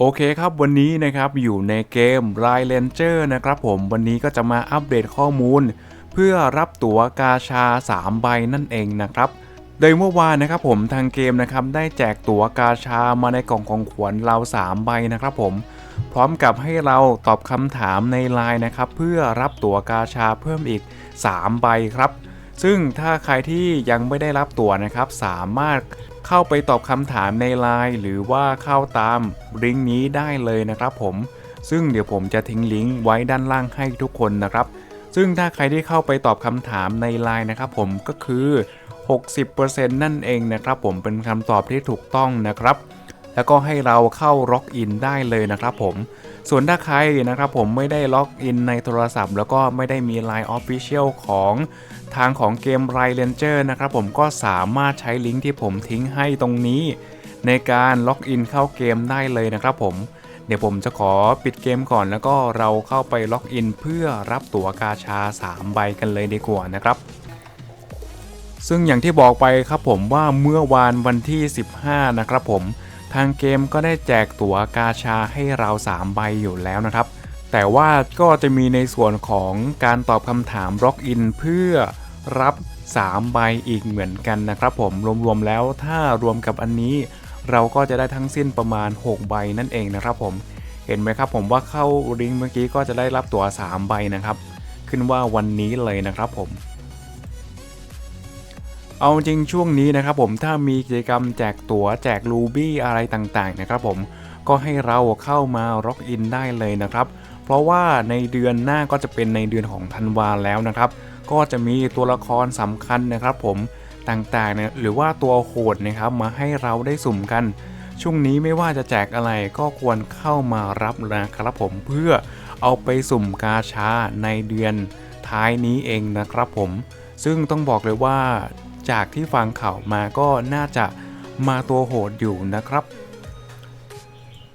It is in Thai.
โอเคครับวันนี้นะครับอยู่ในเกม r i l a n g e r นะครับผมวันนี้ก็จะมาอัปเดตข้อมูล เพื่อรับตั๋วกาชา 3 ใบนั่นเองนะครับ โดยเมื่อวานนะครับผมทางเกมนะครับได้แจกตั๋วกาชามาในกล่องของขวัญเรา 3 ใบนะครับผมพร้อมกับให้เราตอบคำถามในไลน์นะครับเพื่อรับตั๋วกาชาเพิ่มอีก 3 ใบครับ ซึ่งถ้าใครที่ยังไม่ได้รับตั๋วนะครับ สามารถเข้าไปตอบคำถามในไลน์หรือว่าเข้าตามลิงก์นี้ได้เลยนะครับผม ซึ่งเดี๋ยวผมจะทิ้งลิงก์ไว้ด้านล่างให้ทุกคนนะครับ ซึ่งถ้าใครที่เข้าไปตอบคำถามในไลน์นะครับผมก็คือ 60%นั่นเองนะครับผมเป็นคำตอบที่ถูกต้องนะครับ แล้วก็ให้เราเข้าล็อกอินได้เลยนะครับผม ส่วนถ้าใครนะครับผมไม่ได้ล็อกอินในโทรศัพท์ แล้วก็ไม่ได้มี Line Official ของทางของเกม r i l a n g e r นะครับผมก็สามารถใช้ลิงก์ที่ผมทิ้งให้ตรงนี้ ในการล็อกอินเข้าเกมได้เลยนะครับผมเดี๋ยวผมจะขอปิดเกมก่อนแล้วก็เราเข้าไปล็อกอินเพื่อรับตั๋วกาชา 3 ใบกันเลยดีกว่านะครับ ซึ่งอย่างที่บอกไปครับผมว่าเมื่อวานวันที่ 15 นะครับผม ทางเกมก็ได้แจกตั๋วกาชาให้เรา 3 ใบอยู่แล้วนะครับ แต่ว่าก็จะมีในส่วนของการตอบคำถามล็อกอินเพื่อรับ 3 ใบอีกเหมือนกันนะครับผมรวมๆแล้วถ้ารวมกับอันนี้ เราก็จะได้ทั้งสิ้นประมาณ 6 ใบนั่นเองนะครับผมเห็นไหมครับผมว่าเข้าลิงก์เมื่อกี้ก็จะได้รับตั๋ว3ใบนะครับ ขึ้นว่าวันนี้เลยนะครับผม เอาจริงช่วงนี้นะครับผมถ้ามีกิจกรรมแจกตั๋วแจกรูบี้อะไรต่างๆนะครับผมก็ให้เราเข้ามาล็อกอินได้เลยนะครับ เพราะว่าในเดือนหน้าก็จะเป็นในเดือนของธันวาแล้วนะครับ ก็จะมีตัวละครสำคัญนะครับผมต่างๆเนี่ยหรือว่าตัวโหดนะครับมาให้เราได้สุ่มกัน ช่วงนี้ไม่ว่าจะแจกอะไรก็ควรเข้ามารับนะครับผมเพื่อเอาไปสุ่มกาชาในเดือนท้ายนี้เองนะครับผม ซึ่งต้องบอกเลยว่า จากที่ฟังข่าวมาก็น่าจะมาตัวโหดอยู่นะครับ